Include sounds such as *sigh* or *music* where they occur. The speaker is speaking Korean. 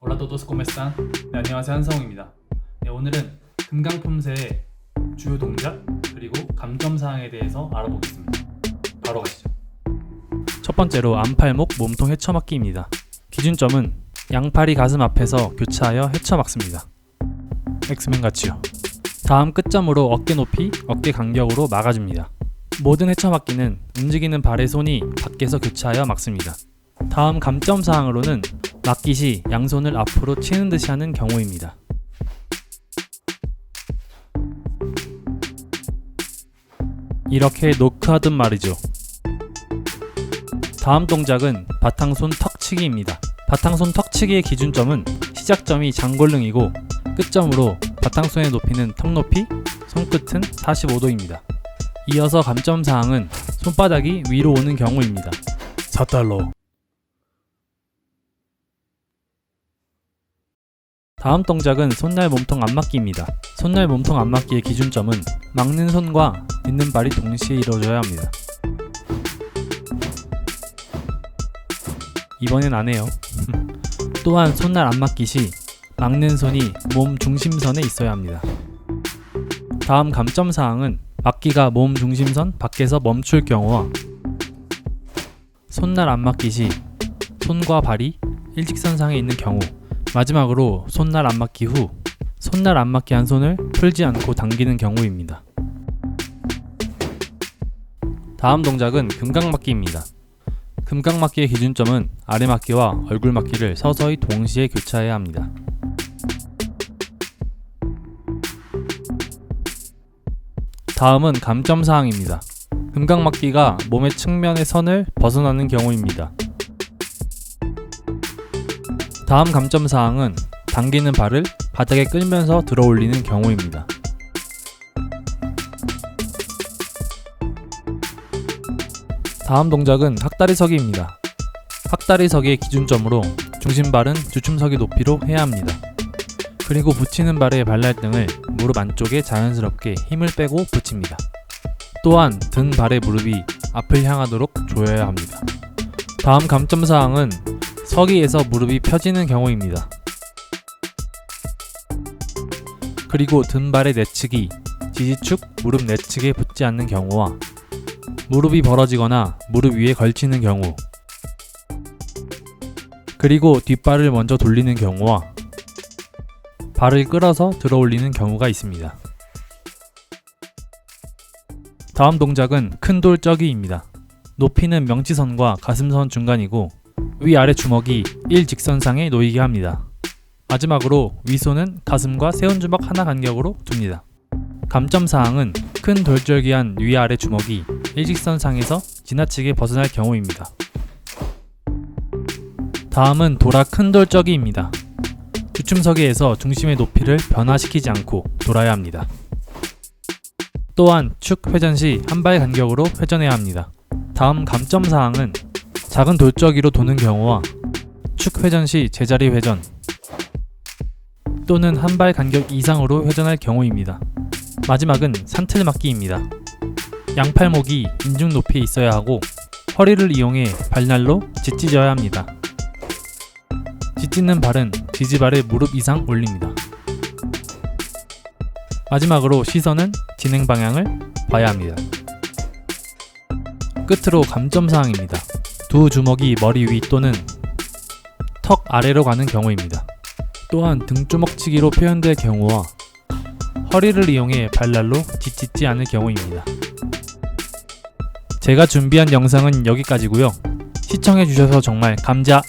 Todos, ¿cómo están? 네, 안녕하세요 한성우입니다. 네, 오늘은 금강품새의 주요 동작 그리고 감점 사항에 대해서 알아보겠습니다. 바로 가시죠. 첫 번째로 안팔목 몸통 헤쳐막기입니다. 기준점은 양팔이 가슴 앞에서 교차하여 헤쳐막습니다. 엑스맨 같이요. 다음 끝점으로 어깨 높이, 어깨 간격으로 막아줍니다. 모든 헤쳐막기는 움직이는 발의 손이 밖에서 교차하여 막습니다. 다음 감점 사항으로는 막기 시 양손을 앞으로 치는 듯이 하는 경우입니다. 이렇게 노크하듯 말이죠. 다음 동작은 바탕손 턱치기입니다. 바탕손 턱치기의 기준점은 시작점이 장골릉이고 끝점으로 바탕손의 높이는 턱 높이, 손끝은 45도입니다. 이어서 감점 사항은 손바닥이 위로 오는 경우입니다. 4달러 다음 동작은 손날 몸통 안맞기입니다. 손날 몸통 안맞기의 기준점은 막는 손과 딛는 발이 동시에 이루어져야 합니다. 이번엔 안 해요. *laughs* 또한 손날 안맞기 시 막는 손이 몸 중심선에 있어야 합니다. 다음 감점 사항은 막기가 몸 중심선 밖에서 멈출 경우와 손날 안맞기 시 손과 발이 일직선상에 있는 경우 마지막으로 손날 안 맞기 후 손날 안 맞기 한 손을 풀지 않고 당기는 경우입니다. 다음 동작은 금강맞기입니다. 금강맞기의 기준점은 아래맞기와 얼굴맞기를 서서히 동시에 교차해야 합니다. 다음은 감점 사항입니다. 금강맞기가 몸의 측면의 선을 벗어나는 경우입니다. 다음 감점 사항은 당기는 발을 바닥에 끌면서 들어 올리는 경우입니다. 다음 동작은 학다리서기입니다. 학다리서기의 기준점으로 중심발은 주춤서기 높이로 해야 합니다. 그리고 붙이는 발의 발날등을 무릎 안쪽에 자연스럽게 힘을 빼고 붙입니다. 또한 든 발의 무릎이 앞을 향하도록 조여야 합니다. 다음 감점 사항은 서기에서 무릎이 펴지는 경우입니다. 그리고 등발의 내측이 지지축 무릎 내측에 붙지 않는 경우와 무릎이 벌어지거나 무릎 위에 걸치는 경우 그리고 뒷발을 먼저 돌리는 경우와 발을 끌어서 들어 올리는 경우가 있습니다. 다음 동작은 큰 돌 쩌기입니다. 높이는 명치선과 가슴선 중간이고 위아래 주먹이 일직선상에 놓이게 합니다. 마지막으로 위손은 가슴과 세운주먹 하나 간격으로 둡니다. 감점 사항은 큰 돌절기한 위아래 주먹이 일직선상에서 지나치게 벗어날 경우입니다. 다음은 돌아 큰 돌적이입니다. 주춤서기에서 중심의 높이를 변화시키지 않고 돌아야 합니다. 또한 축 회전 시 한 발 간격으로 회전해야 합니다. 다음 감점 사항은 작은 돌적이로 도는 경우와 축 회전 시 제자리 회전 또는 한 발 간격 이상으로 회전할 경우입니다. 마지막은 산틀 맞기입니다. 양팔목이 인중 높이에 있어야 하고 허리를 이용해 발날로 짓찢어야 합니다. 짓찢는 발은 지지발을 무릎 이상 올립니다. 마지막으로 시선은 진행 방향을 봐야 합니다. 끝으로 감점 사항입니다. 두 주먹이 머리 위 또는 턱 아래로 가는 경우입니다. 또한 등주먹치기로 표현될 경우와 허리를 이용해 발날로 짓짓지 않을 경우입니다. 제가 준비한 영상은 여기까지고요. 시청해주셔서 정말 감자